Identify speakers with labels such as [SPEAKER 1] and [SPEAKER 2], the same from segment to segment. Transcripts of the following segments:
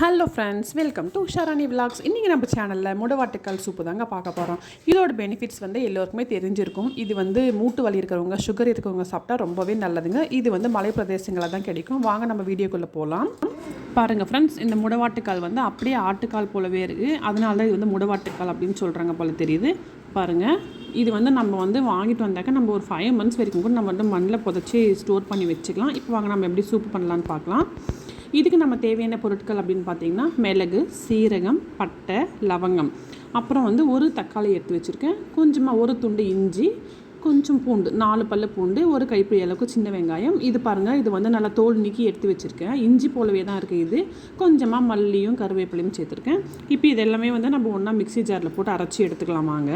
[SPEAKER 1] Hello friends welcome to Sharani vlogs இன்றைக்கி நம்ம சேனலில் முடவாட்டுக்கால் சூப்பு தாங்க பார்க்க போகிறோம் இதோட பெனிஃபிட்ஸ் வந்து எல்லோருக்குமே தெரிஞ்சிருக்கும். இது வந்து மூட்டு வலி இருக்கிறவங்க சுகர் இருக்கிறவங்க சாப்பிட்டா ரொம்பவே நல்லதுங்க. இது வந்து மலை பிரதேசங்களில் தான் கிடைக்கும். வாங்க நம்ம வீடியோக்குள்ளே போகலாம் பாருங்கள் ஃப்ரெண்ட்ஸ் இந்த முடவாட்டுக்கால் வந்து அப்படியே ஆட்டுக்கால் போலவே இருக்குது அதனால தான் இது வந்து முடவாட்டுக்கால் அப்படின்னு சொல்கிறாங்க போல தெரியுது. பாருங்கள் இது வந்து நம்ம வந்து வாங்கிட்டு வந்தாக்க நம்ம ஒரு ஃபைவ் மந்த்ஸ் வரைக்கும் கூட நம்ம வந்து மண்ணில் புதைச்சி ஸ்டோர் பண்ணி வச்சுக்கலாம். இப்போ வாங்க நம்ம எப்படி சூப்பு பண்ணலான்னு பார்க்கலாம். இதுக்கு நம்ம தேவையான பொருட்கள் அப்படின்னு பார்த்தீங்கன்னா மிளகு சீரகம் பட்டை லவங்கம். அப்புறம் வந்து ஒரு தக்காளி எடுத்து வச்சுருக்கேன். கொஞ்சமாக ஒரு துண்டு இஞ்சி கொஞ்சம் பூண்டு நாலு பல்ல பூண்டு ஒரு கைப்பிடி அளவுக்கு சின்ன வெங்காயம். இது பாருங்கள் இது வந்து நல்லா தோல் நீக்கி எடுத்து வச்சுருக்கேன். இஞ்சி போலவே தான் இருக்குது இது. கொஞ்சமாக மல்லியும் கருவேப்பிலையும் சேர்த்துருக்கேன். இப்போ இது எல்லாமே வந்து நம்ம ஒன்றா மிக்ஸி ஜாரில் போட்டு அரைச்சி எடுத்துக்கலாமாங்க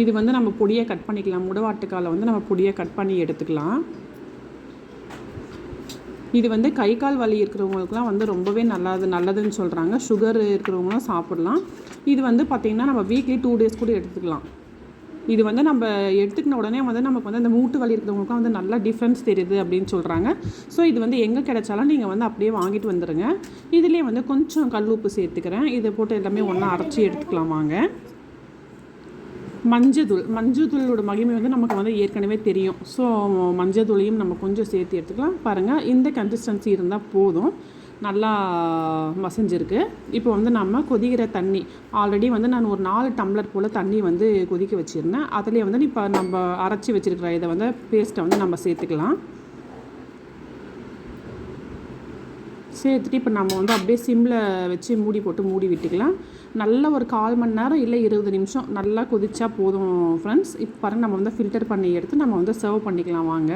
[SPEAKER 1] இது வந்து நம்ம பொடியை கட் பண்ணிக்கலாம். முடவாட்டுக்காலை வந்து நம்ம பொடியை கட் பண்ணி எடுத்துக்கலாம். இது வந்து கை கால் வலி இருக்கிறவங்களுக்குலாம் வந்து ரொம்பவே நல்லது நல்லதுன்னு சொல்கிறாங்க சுகர் இருக்கிறவங்களாம் சாப்பிடலாம். இது வந்து பார்த்திங்கன்னா நம்ம வீக்லி டூ டேஸ் கூட எடுத்துக்கலாம். இது வந்து நம்ம எடுத்துக்கின உடனே வந்து நமக்கு வந்து அந்த மூட்டு வலி இருக்கிறவங்களுக்குலாம் வந்து நல்லா டிஃப்ரென்ஸ் தெரியுது அப்படின்னு சொல்கிறாங்க ஸோ இது வந்து எங்கே கிடைச்சாலும் நீங்கள் வந்து அப்படியே வாங்கிட்டு வந்துடுங்க இதுலேயே வந்து கொஞ்சம் கல் உப்பு சேர்த்துக்கிறேன். இதை போட்டு எல்லாமே ஒன்றா அரைச்சி எடுத்துக்கலாம் வாங்க. மஞ்சத்தூள். மஞ்சத்தூளோட மகிமை வந்து நமக்கு வந்து ஏற்கனவே தெரியும். ஸோ மஞ்சத்தூளையும் நம்ம கொஞ்சம் சேர்த்து எடுத்துக்கலாம். பாருங்கள் இந்த கன்சிஸ்டன்சி இருந்தால் போதும். நல்லா மசஞ்சிருக்கு. இப்போ வந்து நம்ம கொதிக்கிற தண்ணி ஆல்ரெடி வந்து நான் ஒரு நாலு டம்ளர் போல் தண்ணி வந்து கொதிக்க வச்சுருந்தேன். அதுலேயே வந்து இப்போ நம்ம அரைச்சி வச்சுருக்கிற இதை வந்து பேஸ்ட்டை வந்து நம்ம சேர்த்துக்கலாம். சேர்த்துட்டு இப்போ நம்ம வந்து அப்படியே சிம்மில் வச்சு மூடி போட்டு மூடி விட்டுக்கலாம். நல்ல ஒரு கால் மணி நேரம் இல்லை இருபது நிமிஷம் நல்லா கொதிச்சா போதும் ஃப்ரெண்ட்ஸ் இப்போ பாருங்கள் நம்ம வந்து ஃபில்டர் பண்ணி எடுத்து நம்ம வந்து சர்வ் பண்ணிக்கலாம் வாங்க.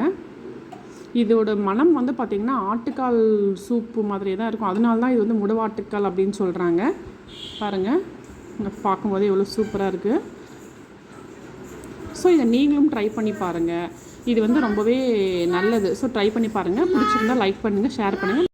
[SPEAKER 1] இதோட மனம் வந்து பார்த்திங்கன்னா ஆட்டுக்கால் சூப்பு மாதிரி தான் இருக்கும். அதனால தான் இது வந்து முடவாட்டுக்கால் அப்படின்னு சொல்கிறாங்க பாருங்கள் பார்க்கும்போதே எவ்வளோ சூப்பராக இருக்குது ஸோ இதை நீங்களும் ட்ரை பண்ணி பாருங்கள் இது வந்து ரொம்பவே நல்லது. ஸோ ட்ரை பண்ணி பாருங்கள் பிடிச்சிருந்தால் லைக் பண்ணுங்கள் ஷேர் பண்ணுங்கள்